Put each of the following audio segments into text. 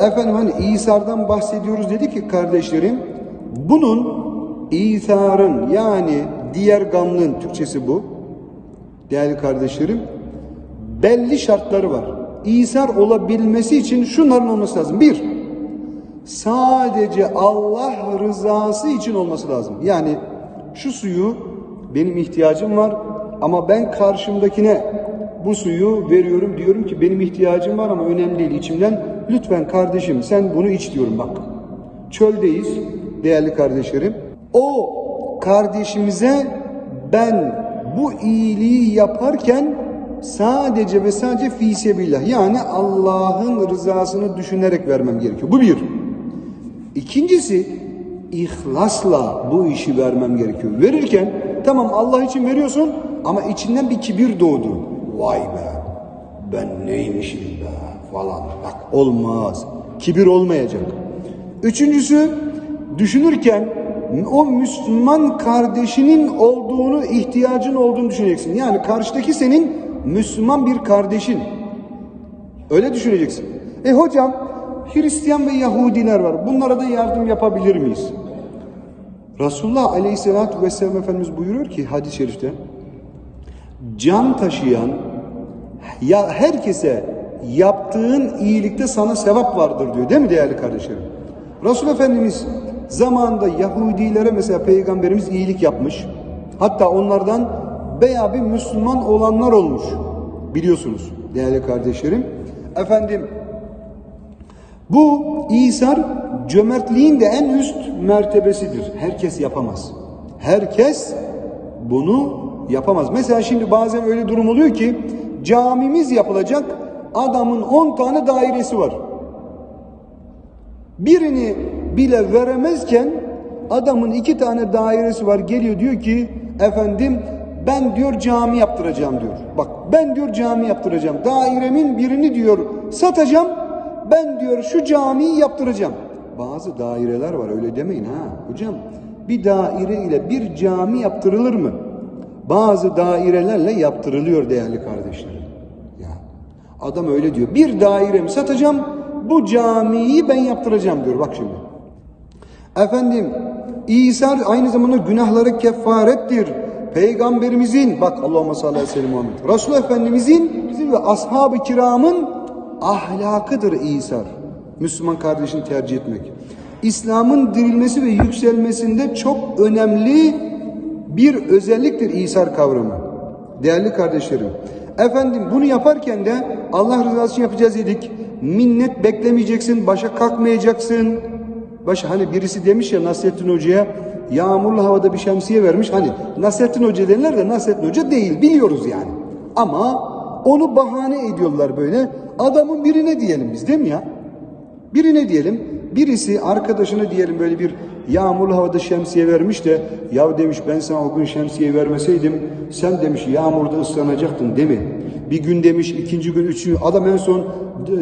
Efendim hani İsa'dan bahsediyoruz dedi ki kardeşlerim bunun İsa'nın yani diğer gamlığın Türkçesi bu. Değerli kardeşlerim belli şartları var. İsar olabilmesi için şunların olması lazım. Bir, sadece Allah rızası için olması lazım. Yani şu suyu benim ihtiyacım var ama ben karşımdakine bu suyu veriyorum diyorum ki benim ihtiyacım var ama önemli değil içimden. Lütfen kardeşim sen bunu iç diyorum bak. Çöldeyiz değerli kardeşlerim. O kardeşimize ben bu iyiliği yaparken sadece ve sadece fi sebillah yani Allah'ın rızasını düşünerek vermem gerekiyor. Bu bir. İkincisi ihlasla bu işi vermem gerekiyor. Verirken tamam Allah için veriyorsun ama içinden bir kibir doğdu. Vay be ben neymişim be falan. Bak olmaz. Kibir olmayacak. Üçüncüsü düşünürken o Müslüman kardeşinin olduğunu, ihtiyacın olduğunu düşüneceksin. Yani karşıdaki senin Müslüman bir kardeşin. Öyle düşüneceksin. E hocam Hristiyan ve Yahudiler var. Bunlara da yardım yapabilir miyiz? Resulullah Aleyhisselatü Vesselam Efendimiz buyuruyor ki hadis-i şerifte can taşıyan ya herkese yaptığın iyilikte sana sevap vardır diyor değil mi değerli kardeşlerim? Resul Efendimiz zamanında Yahudilere mesela Peygamberimiz iyilik yapmış. Hatta onlardan veya bir Müslüman olanlar olmuş. Biliyorsunuz değerli kardeşlerim. Efendim bu İsar cömertliğin de en üst mertebesidir. Herkes yapamaz. Herkes bunu yapamaz. Mesela şimdi bazen öyle durum oluyor ki camimiz yapılacak adamın 10 tane dairesi var. Birini bile veremezken adamın iki tane dairesi var geliyor diyor ki efendim ben diyor cami yaptıracağım diyor. Bak ben diyor cami yaptıracağım. Dairemin birini diyor satacağım. Ben diyor şu camiyi yaptıracağım. Bazı daireler var öyle demeyin ha hocam. Bir daire ile bir cami yaptırılır mı? Bazı dairelerle yaptırılıyor değerli kardeşlerim. Adam öyle diyor. Bir dairemi satacağım. Bu camiyi ben yaptıracağım diyor. Bak şimdi. Efendim İsa aynı zamanda günahları kefarettir. Peygamberimizin bak Allahümme salli aleyhi ve sellem Muhammed. Resul Efendimizin bizim ve ashab-ı kiramın ahlakıdır İsa. Müslüman kardeşini tercih etmek. İslam'ın dirilmesi ve yükselmesinde çok önemli bir özelliktir İsa kavramı. Değerli kardeşlerim. Efendim bunu yaparken de Allah rızası için yapacağız dedik. Minnet beklemeyeceksin, başa kalkmayacaksın. Başa hani birisi demiş ya Nasrettin Hoca'ya yağmurlu havada bir şemsiye vermiş. Hani Nasrettin Hoca derler de Nasrettin Hoca değil biliyoruz yani. Ama onu bahane ediyorlar böyle. Adamın birine diyelim biz değil mi ya? Birine diyelim. Birisi arkadaşına diyelim böyle bir yağmurlu havada şemsiye vermiş de ya demiş ben sana o gün şemsiye vermeseydim sen demiş yağmurda ıslanacaktın değil mi? Bir gün demiş ikinci gün üçüncü adam en son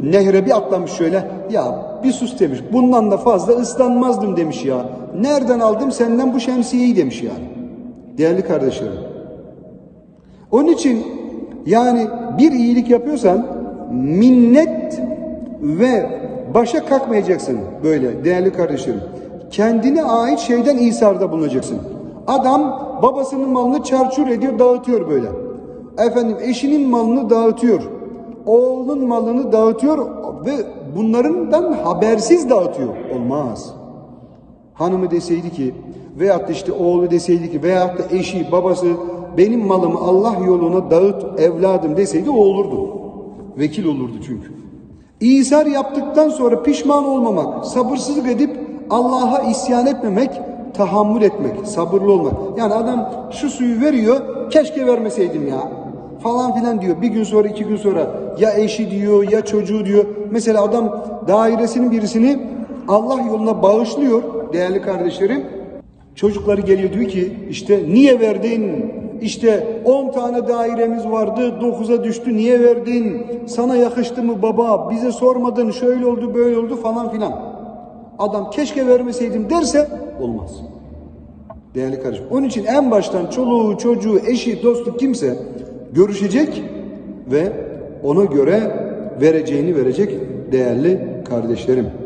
nehre bir atlamış şöyle ya bir sus demiş bundan da fazla ıslanmazdım demiş ya. Nereden aldım senden bu şemsiyeyi demiş yani. Değerli kardeşlerim. Onun için yani bir iyilik yapıyorsan minnet ve başa kalkmayacaksın böyle değerli kardeşlerim. Kendine ait şeyden isarda bulunacaksın. Adam babasının malını çarçur ediyor, dağıtıyor böyle. Efendim eşinin malını dağıtıyor. Oğlunun malını dağıtıyor ve bunlarından habersiz dağıtıyor. Olmaz. Hanımı deseydi ki veyahut işte oğlu deseydi ki veyahut da eşi, babası benim malımı Allah yoluna dağıt evladım deseydi o olurdu. Vekil olurdu çünkü. İsar yaptıktan sonra pişman olmamak, sabırsızlık edip Allah'a isyan etmemek, tahammül etmek, sabırlı olmak. Yani adam şu suyu veriyor, keşke vermeseydim ya falan filan diyor. Bir gün sonra, iki gün sonra ya eşi diyor, ya çocuğu diyor. Mesela adam dairesinin birisini Allah yoluna bağışlıyor değerli kardeşlerim. Çocukları geliyor diyor ki işte niye verdin? İşte 10 tane dairemiz vardı 9'a düştü niye verdin? Sana yakıştı mı baba? Bize sormadın şöyle oldu böyle oldu falan filan. Adam keşke vermeseydim derse olmaz. Değerli kardeşim. Onun için en baştan çoluğu, çocuğu, eşi, dostu kimse görüşecek ve ona göre vereceğini verecek değerli kardeşlerim.